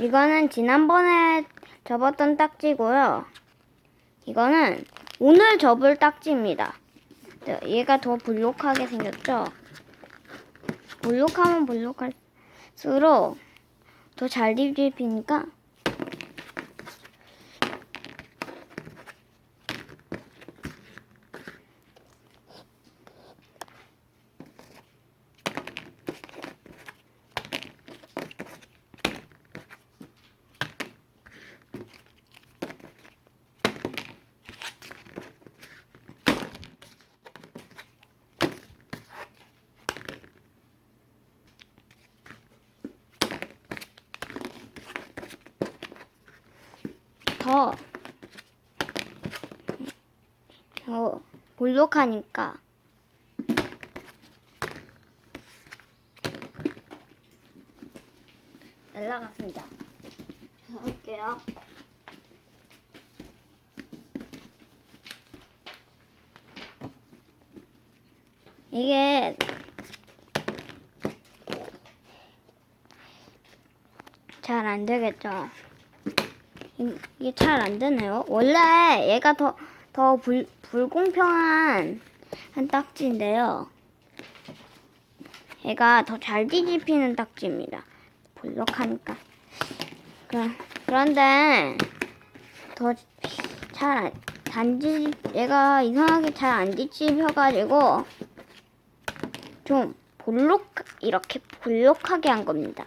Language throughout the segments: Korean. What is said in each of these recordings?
이거는 지난번에 접었던 딱지고요. 이거는 오늘 접을 딱지입니다. 네, 얘가 더 볼록하게 생겼죠? 볼록하면 볼록할수록 더 잘 뒤집히니까 더, 더 볼록하니까 날라갔습니다. 할게요. 이게 잘 안 되겠죠? 이- 이게 잘 안 되네요. 원래 얘가 더, 더 불, 불공평한 한 딱지인데요. 얘가 더 잘 뒤집히는 딱지입니다. 볼록하니까. 그, 그런데 더잘안 뒤집, 얘가 이상하게 잘 안 뒤집혀가지고 좀 볼록, 이렇게 볼록하게 한 겁니다.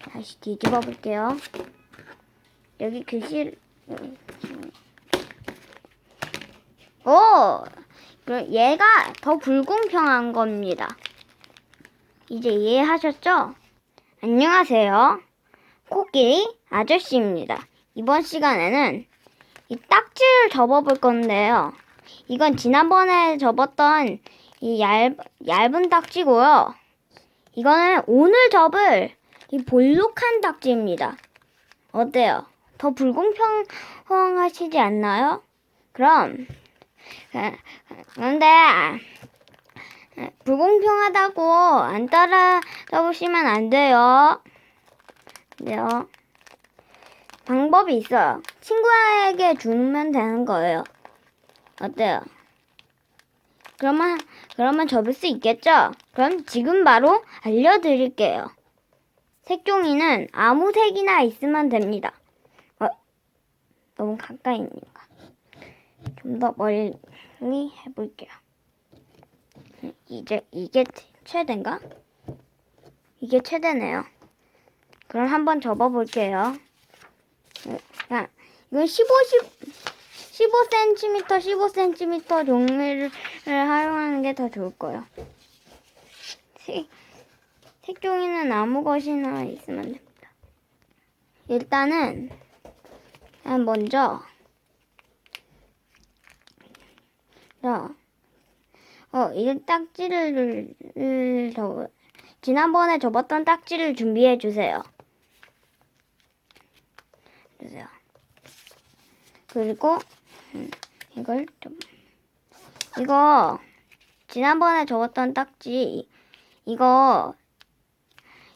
다시 뒤집어 볼게요. 여기 글씨 오 그럼 얘가 더 불공평한 겁니다. 이제 이해하셨죠? 안녕하세요. 코끼리 아저씨입니다. 이번 시간에는 이 딱지를 접어볼 건데요. 이건 지난번에 접었던 이 얇, 얇은 딱지고요. 이거는 오늘 접을 이 볼록한 딱지입니다. 어때요? 더 불공평하시지 않나요? 그럼 그- 그런데 불공평하다고 안 따라잡으시면 안 돼요. 네요. 방법이 있어요. 친구에게 주면 되는 거예요. 어때요? 그러면 그러면 접을 수 있겠죠? 그럼 지금 바로 알려드릴게요. 색종이는 아무 색이나 있으면 됩니다. 어, 너무 가까이 있는가? 좀 더 멀리 해볼게요. 음, 이제 이게 최대인가? 이게 최대네요. 그럼 한번 접어볼게요. 음, 야, 이건 15, 10, 15cm, 15cm 종이를 활용하는 게 더 좋을 거예요. 색, 색종이는 아무 것이나 있으면 됩니다. 일단은 먼저 자, 어, 이 딱지를 을 저, 지난번에 접었던 딱지를 준비해 주세요. 주세요. 그리고 음, 이걸 좀 이거 지난번에 접었던 딱지 이거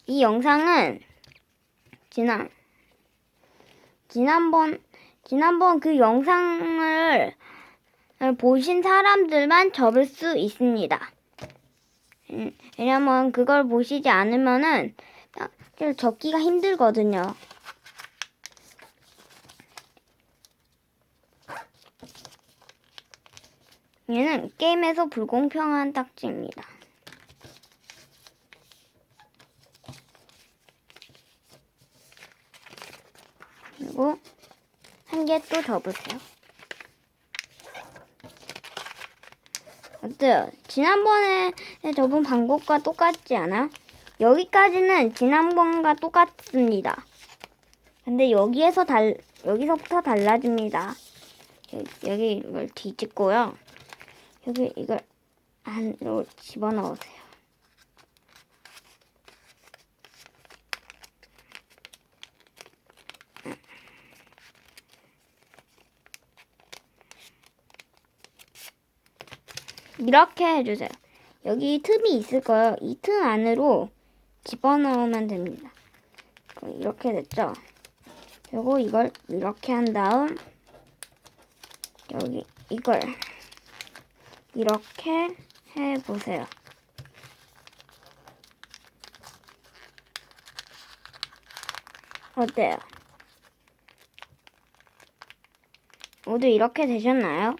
이 영상은 지난 지난번 지난번 그 영상을 보신 사람들만 접을 수 있습니다. 음, 왜냐면 그걸 보시지 않으면은 접기가 힘들거든요. 얘는 게임에서 불공평한 딱지입니다. 그리고 한 개 또 접으세요. 어때요? 지난번에 접은 방법과 똑같지 않아? 여기까지는 지난번과 똑같습니다. 근데 여기에서 달, 여기서부터 달라집니다. 여기 이걸 뒤집고요. 여기 이걸 안으로 집어넣으세요. 이렇게 해주세요. 여기 틈이 있을 거예요. 이 틈 안으로 집어넣으면 됩니다. 이렇게 됐죠? 그리고 이걸 이렇게 한 다음 여기 이걸 이렇게 해 보세요. 어때요? 모두 이렇게 되셨나요?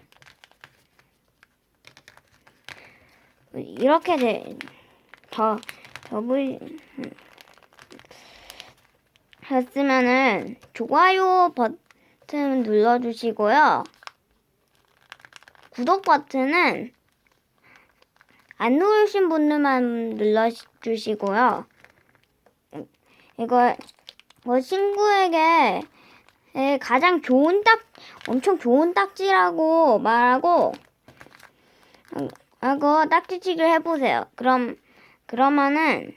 이렇게 돼, 더, 더블, 했으면은 좋아요 버튼 눌러주시고요. 구독 버튼은 안 누르신 분들만 눌러주시고요. 이거 뭐 친구에게 에, 가장 좋은 딱 엄청 좋은 딱지라고 말하고 음, 하고 딱지치기를 해보세요. 그럼 그러면은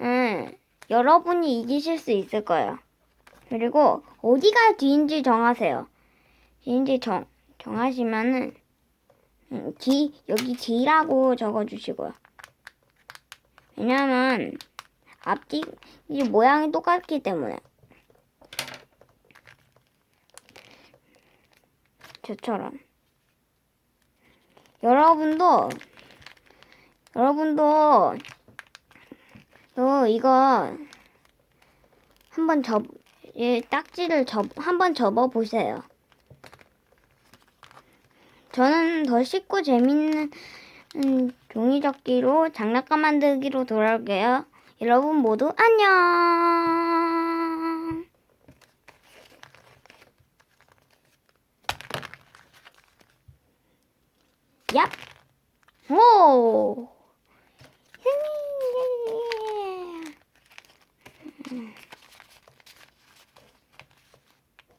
음, 여러분이 이기실 수 있을 거예요. 그리고 어디가 뒤인지 정하세요. 뒤인지 정 정하시면은 음, 뒤 여기 뒤라고 적어주시고요. 왜냐면 앞뒤 이 모양이 똑같기 때문에 저처럼 여러분도 여러분도 또 이거 한번 접, 이 딱지를 접, 한번 접어 보세요. 저는 더 쉽고 재밌는 음, 종이접기로 장난감 만들기로 돌아올게요. 여러분 모두 안녕. 얍. 오.